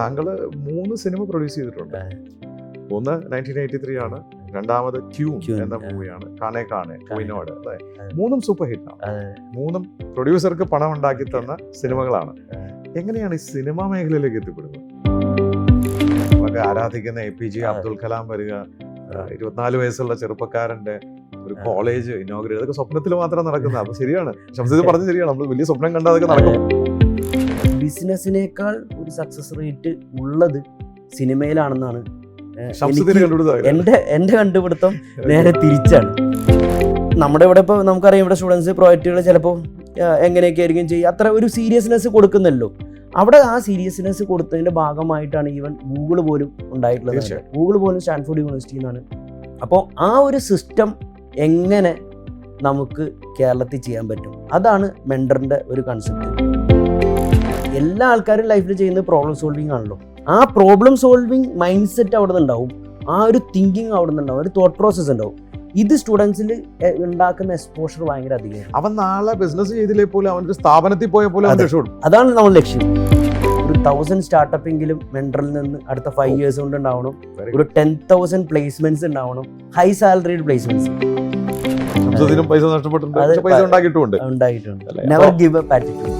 താങ്കൾ മൂന്ന് cinema produce ചെയ്തിട്ടുണ്ട്. ഒന്ന് നയന്റീൻ എയ്റ്റി ത്രീ ആണ് രണ്ടാമത് ക്യൂ എന്ന മൂവിയാണ് കാണേ കാനെ കുയിനോട് അതെ. മൂന്നും സൂപ്പർ ഹിറ്റ് ആണ്. മൂന്നും പ്രൊഡ്യൂസർക്ക് പണം ഉണ്ടാക്കി തന്ന സിനിമകളാണ്. എങ്ങനെയാണ് ഈ സിനിമാ മേഖലയിലേക്ക് എത്തിപ്പെടുന്നത്? നമ്മളൊക്കെ ആരാധിക്കുന്ന A P J Abdul Kalam വരിക ഇരുപത്തിനാല് വയസ്സുള്ള ചെറുപ്പക്കാരന്റെ ഒരു കോളേജ് ഇനോഗ്രേറ്റ് അതൊക്കെ സ്വപ്നത്തിൽ മാത്രം നടക്കുന്നത്. അപ്പൊ ശരിയാണ്. ശംസീത് പറഞ്ഞു ശരിയാണ്. നമ്മൾ വലിയ സ്വപ്നം കണ്ടാൽ അതൊക്കെ നടക്കും. ബിസിനസ്സിനേക്കാൾ ഒരു സക്സസ് റേറ്റ് ഉള്ളത് സിനിമയിലാണെന്നാണ് എന്റെ എന്റെ കണ്ടുപിടുത്തം നേരെ തിരിച്ചാണ്. നമ്മുടെ ഇവിടെ ഇപ്പോൾ നമുക്കറിയാം ഇവിടെ സ്റ്റുഡൻസ് പ്രോജക്റ്റുകൾ ചിലപ്പോൾ എങ്ങനെയൊക്കെ ആയിരിക്കും ചെയ്യുക. അത്ര ഒരു സീരിയസ്നെസ് കൊടുക്കുന്നല്ലോ. അവിടെ ആ സീരിയസ്നെസ് കൊടുത്തതിന്റെ ഭാഗമായിട്ടാണ് ഈവൻ ഗൂഗിൾ പോലും ഉണ്ടായിട്ടുള്ളത്. ഗൂഗിൾ പോലും സ്റ്റാൻഫോർഡ് യൂണിവേഴ്സിറ്റി എന്നാണ് അപ്പോൾ ആ ഒരു സിസ്റ്റം എങ്ങനെ നമുക്ക് കേരളത്തിൽ ചെയ്യാൻ പറ്റും? അതാണ് മെൻഡറിന്റെ ഒരു കൺസെപ്റ്റ് എല്ലാ ആൾക്കാരും ലൈഫിൽ ചെയ്യുന്നത് പ്രോബ്ലം സോൾവിങ് ആണല്ലോ. ആ പ്രോബ്ലം സോൾവിങ് മൈൻഡ് സെറ്റ് അവിടെ നിന്നുണ്ടാവും ആ ഒരു തിങ്കിങ് അവിടെ നിന്നുണ്ടാവും ഒരു തോട്ട് പ്രോസസ് ഉണ്ടാവും. ഇത് സ്റ്റുഡൻസിൽ ഉണ്ടാക്കുന്ന എക്സ്പോഷർ ഭയങ്കര അധികം അവൻ നാളെ ബിസിനസ് ചെയ്തില്ലേ പോലും ഒരു സ്ഥാപനത്തിൽ പോയ പോലെ അവൻ അതാണ് നമ്മൾ ലക്ഷ്യം. ഒരു തൗസൻഡ് സ്റ്റാർട്ടപ്പ് എങ്കിലും മെൻഡറിൽ നിന്ന് അടുത്ത ഫൈവ് ഇയേഴ്സ് കൊണ്ട് ഉണ്ടാവണം. ഒരു ടെൻ തൗസൻഡ് പ്ലേസ്മെന്റ്സ് ഉണ്ടാവണം. ഹൈ സാലറിഡ് പ്ലേസ്മെന്റ്സ് പൈസ നഷ്ടപ്പെട്ടിട്ടുണ്ട്. പൈസ ഉണ്ടാക്കിയിട്ടുമുണ്ട്. ഉണ്ടായിട്ടുണ്ട്. Never give up attitude